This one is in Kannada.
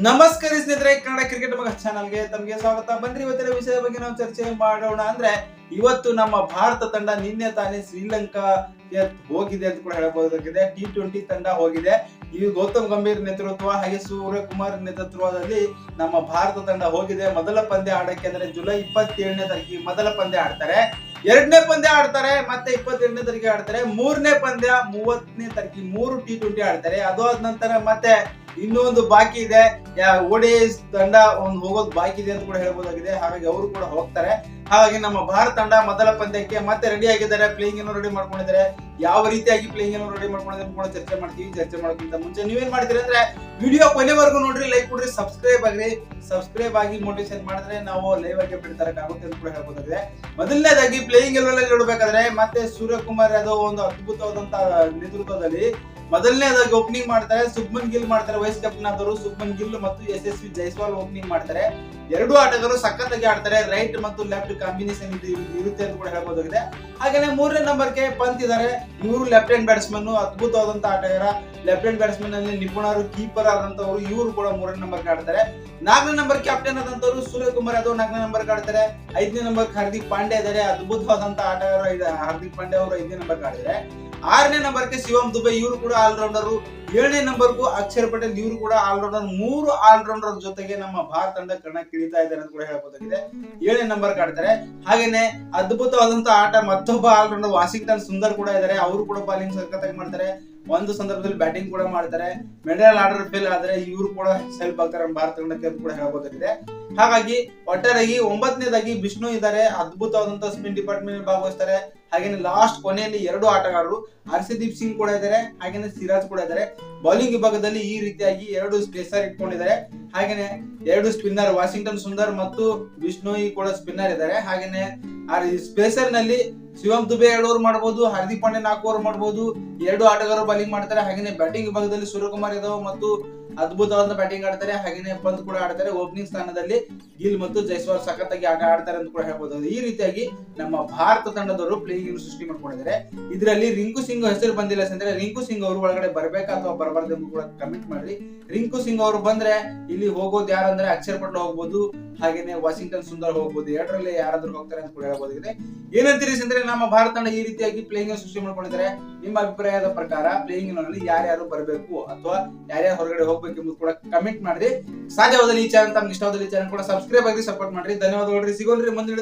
ನಮಸ್ಕಾರ ಸ್ನೇಹಿತರೆ, ಕನ್ನಡ ಕ್ರಿಕೆಟ್ ಮಗ ಚಾನಲ್ಗೆ ತಮಗೆ ಸ್ವಾಗತ. ಬನ್ರಿ, ಇವತ್ತಿನ ವಿಷಯದ ಬಗ್ಗೆ ನಾವು ಚರ್ಚೆ ಮಾಡೋಣ ಅಂದ್ರೆ, ಇವತ್ತು ನಮ್ಮ ಭಾರತ ತಂಡ ನಿನ್ನೆ ತಾನೇ ಶ್ರೀಲಂಕಾ ಹೋಗಿದೆ ಅಂತ ಕೂಡ ಹೇಳಬಹುದಾಗಿದೆ. ಟಿ ಟ್ವೆಂಟಿ ತಂಡ ಹೋಗಿದೆ. ಈ ಗೌತಮ್ ಗಂಭೀರ್ ನೇತೃತ್ವ, ಹಾಗೆ ಸೂರ್ಯಕುಮಾರ್ ನೇತೃತ್ವದಲ್ಲಿ ನಮ್ಮ ಭಾರತ ತಂಡ ಹೋಗಿದೆ. ಮೊದಲ ಪಂದ್ಯ ಆಡಕ್ಕೆ ಅಂದ್ರೆ ಜುಲೈ ಇಪ್ಪತ್ತೇಳನೇ ತಾರೀಕಿಗೆ ಮೊದಲ ಪಂದ್ಯ ಆಡ್ತಾರೆ. ಎರಡನೇ ಪಂದ್ಯ ಆಡ್ತಾರೆ, ಮತ್ತೆ ಇಪ್ಪತ್ತೆರಡನೇ ತಾರೀಕಿಗೆ ಆಡ್ತಾರೆ. ಮೂರನೇ ಪಂದ್ಯ ಮೂವತ್ತನೇ ತಾರೀಕಿಗೆ ಮೂರು ಟಿ ಟ್ವೆಂಟಿ ಆಡ್ತಾರೆ. ಅದು ಆದ ನಂತರ ಮತ್ತೆ ಇನ್ನೊಂದು ಬಾಕಿ ಇದೆ. ಓಡಿ ತಂಡ ಒಂದು ಹೋಗೋದು ಬಾಕಿ ಇದೆ ಅಂತ ಕೂಡ ಹೇಳ್ಬೋದಾಗಿದೆ. ಹಾಗಾಗಿ ಅವರು ಕೂಡ ಹೋಗ್ತಾರೆ. ಹಾಗಾಗಿ ನಮ್ಮ ಭಾರತ ತಂಡ ಮೊದಲ ಪಂದ್ಯಕ್ಕೆ ಮತ್ತೆ ರೆಡಿ ಆಗಿದ್ದಾರೆ. ಪ್ಲೇಯಿಂಗ್ ಅನ್ನು ರೆಡಿ ಮಾಡ್ಕೊಂಡಿದ್ದಾರೆ. ಯಾವ ರೀತಿಯಾಗಿ ಪ್ಲೇಯಿಂಗ್ ಅನ್ನು ರೆಡಿ ಮಾಡ್ಕೊಂಡಿದ್ದಾರೆ ಕೂಡ ಚರ್ಚೆ ಮಾಡ್ತೀವಿ. ಚರ್ಚೆ ಮಾಡೋಕ್ಕಿಂತ ಮುಂಚೆ ನೀವೇನ್ ಮಾಡ್ತೀರಿ ಅಂದ್ರೆ ವಿಡಿಯೋ ಕೊನೆವರೆಗೂ ನೋಡ್ರಿ ಲೈಕ್ ಕೊಡ್ರಿ ಸಬ್ಸ್ಕ್ರೈಬ್ ಆಗ್ರಿ. ಸಬ್ಸ್ಕ್ರೈಬ್ ಆಗಿ ಮೋಟಿವೇಶನ್ ಮಾಡಿದ್ರೆ ನಾವು ಲೈವ್ ಆಗಿ ಆಗುತ್ತೆ ಅಂತ ಕೂಡ ಹೇಳ್ಬೋದಾಗಿದೆ. ಮೊದಲನೇದಾಗಿ ಪ್ಲೇಯಿಂಗ್ ಎಲ್ಲ ನೋಡ್ಬೇಕಾದ್ರೆ ಮತ್ತೆ ಸೂರ್ಯಕುಮಾರ್ ಯಾದವ್ ಒಂದು ಅದ್ಭುತವಾದಂತಹ ನೇತೃತ್ವದಲ್ಲಿ ಮೊದಲನೇದಾಗಿ ಓಪನಿಂಗ್ ಮಾಡ್ತಾರೆ, ಸುಬ್ಮನ್ ಗಿಲ್ ಮಾಡ್ತಾರೆ ವೈಸ್ ಕ್ಯಾಪ್ಟನ್ ಆದವರು ಸುಬ್ಮನ್ ಗಿಲ್ ಮತ್ತು Yashasvi Jaiswal opening ಮಾಡ್ತಾರೆ. ಎರಡು ಆಟಗಾರರು ಸಖತ್ತಾಗಿ ಆಡ್ತಾರೆ ರೈಟ್ ಮತ್ತು ಲೆಫ್ಟ್ ಕಾಂಬಿನೇಷನ್ ಇರುತ್ತೆ ಅಂತ ಕೂಡ ಹೇಳ್ಬೋದಾಗಿದೆ. ಹಾಗೇನೆ ಮೂರನೇ ನಂಬರ್ಗೆ ಪಂತ್ ಇದ್ದಾರೆ ಇವರು ಲೆಫ್ಟ್ ಹ್ಯಾಂಡ್ ಬ್ಯಾಟ್ಸ್ಮನ್ ಅದ್ಭುತವಾದಂತ ಆಟಗಾರ. ಲೆಫ್ಟ್ ಹ್ಯಾಂಡ್ ಬ್ಯಾಟ್ಸ್ಮನ್ ಅಲ್ಲಿ ನಿಪುಣರು ಕೀಪರ್ ಆದಂತವರು, ಇವರು ಕೂಡ ಮೂರನೇ ನಂಬರ್ ಆಡ್ತಾರೆ. ನಾಲ್ಕನೇ ನಂಬರ್ ಕ್ಯಾಪ್ಟನ್ ಆದಂತವರು ಸೂರ್ಯಕುಮಾರ್ ಯಾದವ್ ನಾಲ್ಕನೇ ನಂಬರ್ ಆಡ್ತಾರೆ. ಐದನೇ ನಂಬರ್ ಹಾರ್ದಿಕ್ ಪಾಂಡೆ ಇದಾರೆ ಅದ್ಭುತವಾದಂತ ಆಟಗಾರ ಇದ- ಹಾರ್ದಿಕ್ ಪಾಂಡೆ ಅವರು ಐದನೇ ನಂಬರ್ ಆಡಿದ್ದಾರೆ. ಆರನೇ ನಂಬರ್ಗೆ ಶಿವಂ ದುಬೆ, ಇವರು ಕೂಡ ಆಲ್ರೌಂಡರ್ ಏಳನೇ ನಂಬರ್ಗೂ ಅಕ್ಷರ್ ಪಟೇಲ್, ಇವರು ಕೂಡ ಆಲ್ರೌಂಡರ್ ಮೂರು ಆಲ್ರೌಂಡರ್ ಜೊತೆಗೆ ನಮ್ಮ ಭಾರತ ತಂಡ ಇಳಿತಾ ಇದ್ದಾರೆ ಅಂತ ಕೂಡ ಹೇಳ್ಬೋದಾಗಿದೆ ಏಳನೇ ನಂಬರ್ ಕಾಡ್ತಾರೆ ಹಾಗೇನೆ ಅದ್ಭುತವಾದಂತ ಆಟ ಮತ್ತೊಬ್ಬ ಆಲ್ರೌಂಡರ್ ವಾಷಿಂಗ್ಟನ್ ಸುಂದರ್ ಕೂಡ ಇದ್ದಾರೆ. ಅವರು ಕೂಡ ಬಾಲಿಂಗ್ ಸಖತ್ತಾಗಿ ಮಾಡ್ತಾರೆ. ಒಂದು ಸಂದರ್ಭದಲ್ಲಿ ಬ್ಯಾಟಿಂಗ್ ಕೂಡ ಮಾಡ್ತಾರೆ. ಮೆಡಲ್ ಆರ್ಡರ್ ಫೇಲ್ ಆದ್ರೆ ಇವರು ಕೂಡ ಸೆಲ್ಫ್ ಆಗ್ತಾರೆ ಭಾರತ ತಂಡಕ್ಕೆ ಕೂಡ ಹೇಳ್ಬೋದಾಗಿದೆ. ಹಾಗಾಗಿ ಒಟ್ಟಾರೆಯಾಗಿ ಒಂಬತ್ತನೇದಾಗಿ ವಿಷ್ಣು ಇದ್ದಾರೆ. ಅದ್ಭುತವಾದಂತಹ ಸ್ಪಿನ್ ಡಿಪಾರ್ಟ್ಮೆಂಟ್ ಭಾಗವಹಿಸ್ತಾರೆ. ಹಾಗೇನೆ ಲಾಸ್ಟ್ ಕೊನೆಯಲ್ಲಿ ಎರಡು ಆಟಗಾರರು ಹರ್ಷದೀಪ್ ಸಿಂಗ್ ಕೂಡ ಇದ್ದಾರೆ. ಹಾಗೇನೆ ಸಿರಾಜ್ ಕೂಡ ಇದ್ದಾರೆ. ಬೌಲಿಂಗ್ ವಿಭಾಗದಲ್ಲಿ ಈ ರೀತಿಯಾಗಿ ಎರಡು ಸ್ಪೇಸರ್ ಇಟ್ಕೊಂಡಿದ್ದಾರೆ. ಹಾಗೇನೆ ಎರಡು ಸ್ಪಿನ್ನರ್ ವಾಷಿಂಗ್ಟನ್ ಸುಂದರ್ ಮತ್ತು ವಿಷ್ಣೋಯಿ ಕೂಡ ಸ್ಪಿನ್ನರ್ ಇದ್ದಾರೆ. ಹಾಗೇನೆ ಸ್ಪೇಸರ್ನಲ್ಲಿ ಶಿವಂ ದುಬೆ ಎರಡು ಓವರ್ ಮಾಡಬಹುದು ಹಾರ್ದಿಕ್ ಪಾಂಡೆ ನಾಲ್ಕು ಓವರ್ ಮಾಡಬಹುದು ಎರಡು ಆಟಗಾರರು ಬೌಲಿಂಗ್ ಮಾಡ್ತಾರೆ, ಹಾಗೇನೆ ಬ್ಯಾಟಿಂಗ್ ವಿಭಾಗದಲ್ಲಿ ಸೂರ್ಯಕುಮಾರ್ ಯಾದವ್ ಮತ್ತು ಅದ್ಭುತವಾದ ಬ್ಯಾಟಿಂಗ್ ಆಡ್ತಾರೆ, ಹಾಗೇನೆ ಪಂತ್ ಕೂಡ ಆಡ್ತಾರೆ. ಓಪನಿಂಗ್ ಸ್ಥಾನದಲ್ಲಿ ಗಿಲ್ ಮತ್ತು ಜೈಸ್ವಾಲ್ ಸಖತ್ತಾಗಿ ಆಟ ಆಡ್ತಾರೆ ಅಂತ ಕೂಡ ಹೇಳ್ಬೋದು. ಈ ರೀತಿಯಾಗಿ ನಮ್ಮ ಭಾರತ ತಂಡದವರು ಪ್ಲೇಯಿಂಗ್ ಸೃಷ್ಟಿ ಮಾಡ್ಕೊಂಡಿದ್ದಾರೆ. ಇದರಲ್ಲಿ ರಿಂಕು ಸಿಂಗ್ ಹೆಸರು ಬಂದಿಲ್ಲ ಅಂದ್ರೆ ರಿಂಕು ಸಿಂಗ್ ಅವರು ಒಳಗಡೆ ಬರಬೇಕಾ ಅಥವಾ ಬರಬಾರ್ದು ಕೂಡ ಕಮೆಂಟ್ ಮಾಡಿ ರಿಂಕು ಸಿಂಗ್ ಅವರು ಬಂದ್ರೆ ಇಲ್ಲಿ ಹೋಗೋದು ಯಾರಂದ್ರೆ ಅಕ್ಷರ್ ಪಟ್ಲ ಹೋಗ್ಬೋದು. ಹಾಗೇನೆ ವಾಷಿಂಗ್ಟನ್ ಸುಂದರ್ ಹೋಗ್ಬೋದು. ಎರಡರಲ್ಲಿ ಯಾರಾದ್ರೂ ಹೋಗ್ತಾರೆ ಅಂತ ಕೂಡ ಹೇಳ್ಬೋದಾಗಿದೆ ಏನಂತೀರಿ ಅಂದ್ರೆ ನಮ್ಮ ಭಾರತ ತಂಡ ಈ ರೀತಿಯಾಗಿ ಪ್ಲೇಯಿಂಗ್ ಸೃಷ್ಟಿ ಮಾಡ್ಕೊಂಡಿದ್ದಾರೆ. ನಿಮ್ಮ ಅಭಿಪ್ರಾಯದ ಪ್ರಕಾರ ಪ್ಲೇಯಿಂಗ್ನಲ್ಲಿ ಯಾರ್ಯಾರು ಬರಬೇಕು ಅಥವಾ ಯಾರ್ಯಾರು ಹೊರಗಡೆ ಹೋಗ್ಬೇಕು ಎಂಬುದು ಕೂಡ ಕಮೆಂಟ್ ಮಾಡ್ರಿ. ಸಾಧ್ಯವಾದಲ್ಲಿ ಈ ಚಾನಲ್ ತಮ್ಗೆ ಇಷ್ಟವಾದಲ್ಲಿ ಚಾನಲ್ ಕೂಡ ಸಬ್ಸ್ಕ್ರೈಬ್ ಆಗಿ ಸಪೋರ್ಟ್ ಮಾಡ್ರಿ. ಧನ್ಯವಾದಗಳು ಸಿಗೋಲ್ರಿ ಮುಂದಿನ